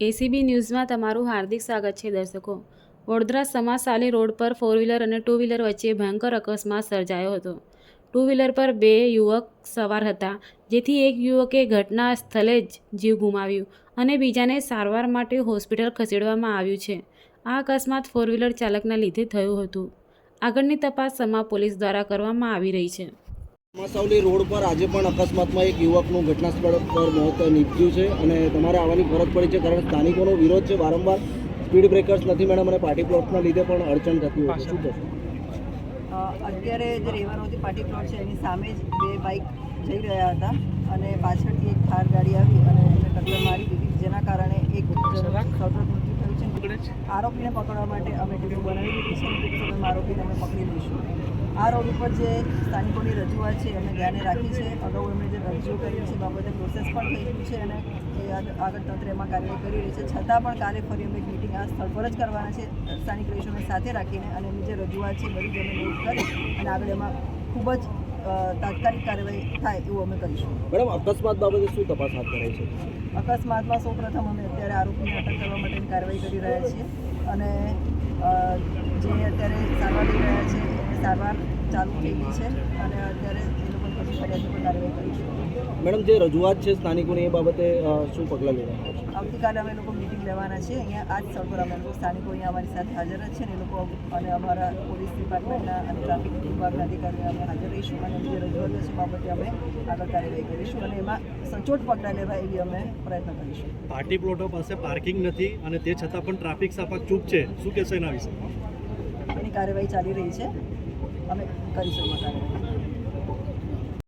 ACB ન્યૂઝમાં તમારું હાર્દિક સ્વાગત છે, દર્શકો. વડોદરા સમાસાલી રોડ પર ફોર વ્હીલર અને ટુ વ્હીલર વચ્ચે ભયંકર અકસ્માત સર્જાયો હતો. ટુ વ્હીલર પર બે યુવક સવાર હતા, જેથી એક યુવકે ઘટના સ્થળે જ જીવ ગુમાવ્યું અને બીજાને સારવાર માટે હોસ્પિટલ ખસેડવામાં આવ્યું છે. આ અકસ્માત ફોર વ્હીલર ચાલકના લીધે થયું હતું. આગળની તપાસ સમા પોલીસ દ્વારા કરવામાં આવી રહી છે. મસાવલી રોડ પર આજે પણ અકસ્માતમાં એક યુવકનું ઘટના સ્થળ પર મોત નીપજ્યું છે અને તમારે આવવાની ફરજ પડી છે કારણ સ્થાનિકોનો વિરોધ છે વારંવાર. સ્પીડ બ્રેકર્સ નથી મેડમ અને પાર્ટી પ્લોટના લીધે પણ અડચણ થતી હોય શું થશે અત્યારે જે રેવારોથી પાર્ટી પ્લોટ છે એની સામે જ બે બાઇક જઈ રહ્યા હતા અને પાછળથી એક થાર ગાડી આવી અને એને ટક્કર મારી દીધી જેના કારણે એક સતત સૌપ્રથમ મૃત્યુ થયું છે. આરોપીને પકડવા માટે અમે ટીમ બનાવી દીધી છે. આરોપીને અમે પકડી લઈશું. આ રોડ ઉપર જે સ્થાનિકોની રજૂઆત છે એને ધ્યાને રાખી છે અગાઉ એમણે જે રજૂ કરી છે એ બાબતે પ્રોસેસ પણ થઈ ગયું છે અને એ આગ- આગળ તંત્ર એમાં કાર્યવાહી કરી રહી છે. છતાં પણ કાલે ફરી અમે મિટિંગ આ સ્થળ પર જ કરવાના છે સ્થાનિક રહીશોને સાથે રાખીને અને એમની જે રજૂઆત છે બધી અમે નોટ કરી અને આગળ એમાં ખૂબ જ તાત્કાલિક કાર્યવાહી થાય એવું અમે કરીશું. મેડમ અકસ્માત બાબતે શું તપાસ હાથ ધરાઈ છે? અકસ્માતમાં સૌપ્રથમ અમે અત્યારે આરોપીને અટક કરવા માટેની કાર્યવાહી કરી રહ્યા છીએ અને જે અત્યારે સારવાર લઈ રહ્યા છે એ સારવાર ચાલુ થઈ છે અને અત્યારે એ લોકો કાર્યવાહી કરીશું મેડમ જે રજૂઆત છે સ્થાનિકોની એ બાબતે શું પગલાં લેવાના છે? આવતીકાલે અમે લોકો મિટિંગ લેવાના છે અહીંયા આ જ સ્થળ પર અમે લોકો સ્થાનિકો અહીંયા અમારી સાથે હાજર જ છે ને એ લોકો અને અમારા પોલીસ ડિપાર્ટમેન્ટના અને ટ્રાફિક વિભાગના અધિકારીઓ અમે હાજર રહીશું અને જે રજૂઆત છે બાબતે અમે આગળ કાર્યવાહી કરીશું અને એમાં સચોટ પગલાં લેવા એવી અમે પ્રયત્ન કરીશું. પાર્ટી પ્લોટો પાસે પાર્કિંગ નથી અને તે છતાં પણ ટ્રાફિક સાફા ચૂપ છે. શું કહેશો એના વિશે? એની કાર્યવાહી ચાલી રહી છે. અમે કરીશું એમાં કાર્યવાહી